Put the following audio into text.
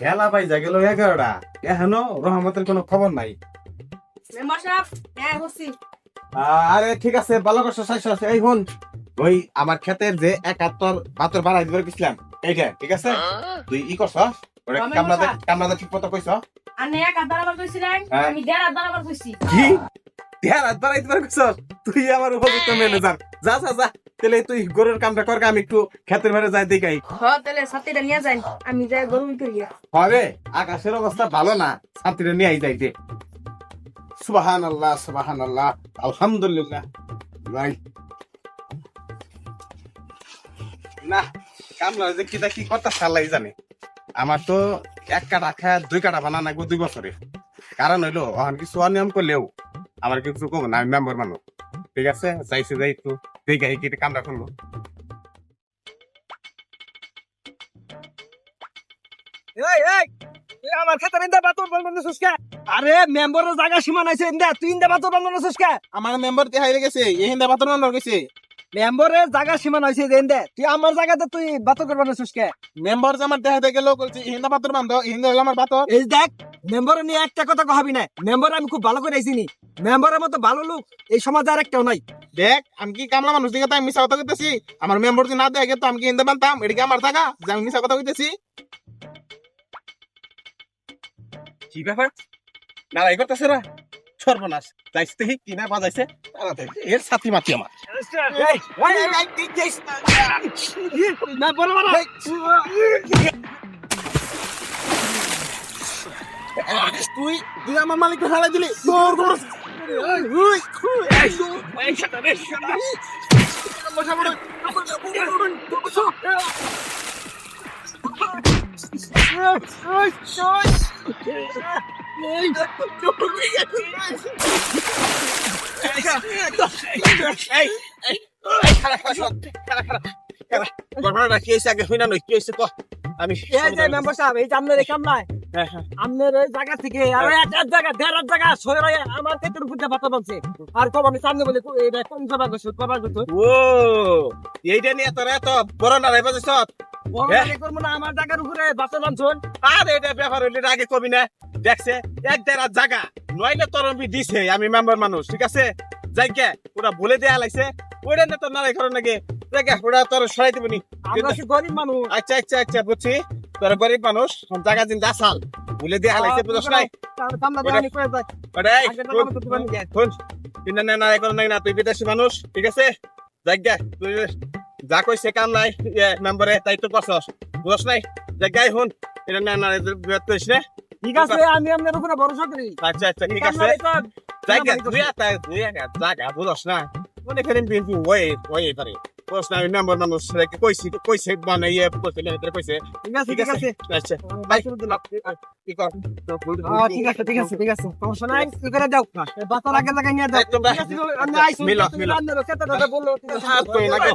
খেলা পাই যা গেল এগারোটা এখনও রহমতের কোনো খবর নাই। হ্যাঁ আরে ঠিক আছে ভালো করছ শেষ আছে এই হন। ওই আমার ক্ষেতের যে একাত্তর বাহাত্তর বাড়াই দিবার গেছিলাম এইটা ঠিক আছে? তুই ই করছ ওরে আমি কামলাতে কামলাতে ঠিক মতো কইছ এক কইছিলেন হ্যাঁ। আমি দেড় হাত দাঁড়াবার কইছি। কি? দেড় হাত বাড়াই দিবার তুই আমার উপযুক্ত ম্যানেজার যা যা যা। তাহলে তুই গরুর কামটা কর আমি একটু ক্ষেতের বাড়ি যাই দেখাই। হ তাহলে সাথীটা নিয়ে যাই। আমি যাই গরু করি। হবে? আকাশের অবস্থা ভালো না। নিয়ে আই যাইতে। সুবাহান আল্লাহ সুবাহান আল্লাহ আলহামদুলিল্লাহ। ভাই। না কামলা যে কিটা কি কথা চালাই জানে। আমার তো এক কাটা খায় দুই কাটা বানা নাগবো দুই বছরে। কারণ হইল অহন কিছু অনিয়ম করলেও আমার কিছু কম না আমি মেম্বার মানুষ। ঠিক আছে? চাইছে যাই একটু। দেখে কি কামটা করল। এই এই এই আমার খেতে ইন্দা বাতর বলব সুস্কা আরে মেম্বারের জায়গা সীমা নাইছে ইন্দা তুই ইন্দা বাতর বলব সুস্কা আমার মেম্বার দেখাই গেছে এই হিন্দা বাতর নাম্বার গেছে। মেম্বারের জায়গা সীমা নাইছে যে ইন্দা তুই আমার জায়গাতে তুই বাতর করব না সুস্কা মেম্বার যে আমার দেখাইতে গেল বলছে এই হিন্দা বাতর হিন্দা হলো আমার বাতর এই দেখ মেম্বারের নিয়ে একটা কথা কহাবি না? মেম্বার আমি খুব ভালো করে আইছিনি মেম্বারের মতো ভালো লোক এই সমাজে আর একটাও নাই। দেখ আমি কি কামলা মানুষ দিকে তাই মিশা কথা কইতেছি। আমার মেম্বার যে না দেখে তো আমি কি হিন্দা বানতাম এটা কি আমার থাকা যে আমি মিশা কথা কইতেছি। কি ব্যাপার? নারাই করতেছে না সর্বনাশ। যাইছে দেখি কিনা বাজাইছে। তাড়াতাড়ি এর সাথী মাতি আমার। না। তুই তুই আমার মালিককে ফেলাই দিলি তোর তোর ঘটনাটা নই আমি মেম্বার সাহেব এই যে আপনার হ্যাঁ, হ্যাঁ। আপনার ওই জায়গা থেকে আর এক এক জায়গা দেড় এক জায়গা সরে রয়ে আমার ক্ষেতের বাতা আর কব আমি সামনে বলে এটা কোন সভা করছ কবা করছ ও এইটা নিয়ে তোরা এত বড় বাজাইছ হ্যাঁ। আমার উপরে আর এটা ব্যাপার হইলে এটা আগে কবি না। দেখছে এক দেড় হাত জায়গা নইলে তোর দিছে আমি মেম্বার মানুষ ঠিক আছে? ওরা বলে দেয়া লাগছে। ওইটা না তোর নারাই করো নাকি? দেখে ওটা তোর সরাই দিবনি। আমরা কি গরিব মানুষ। আচ্ছা আচ্ছা আচ্ছা বুঝছি। তোর গরিব মানুষ জায়গা দিন দাসাল বলে দেয়া লাগছে বুঝছ নাই? নি। তুই না না এখন নাই না তুই বিদেশি মানুষ ঠিক আছে? তুই যা কইছে কাম নাই মেম্বারে তাই তো করছস। বুঝছ নাই? জায়গায় শুন এটা না না বিরত করিস ঠিক আছে আমি আপনার উপরে ভরসা করি। আচ্ছা আচ্ছা ঠিক আছে। জায়গা একটা তুই একটা জায়গা বুঝছ না? মনে করেন বিএনপি ওয়ে ওয়ে পারে। বুঝছ না আমি মেম্বার মানুষ রেখে কইছি কইছে মানে ইয়ে কইছে লেটে কইছে। ঠিক আছে ঠিক আছে আচ্ছা। আহ, ঠিক আছে ঠিক আছে ঠিক আছে। সমস্যা নাই কি করে দাও বাতার আগে জায়গায় নিয়ে দাও তোমরা ঠিক আছে, আমি আইসি মিলো, মিলো। রান্নার বলল ঠিক আছে। হাত কই না গো।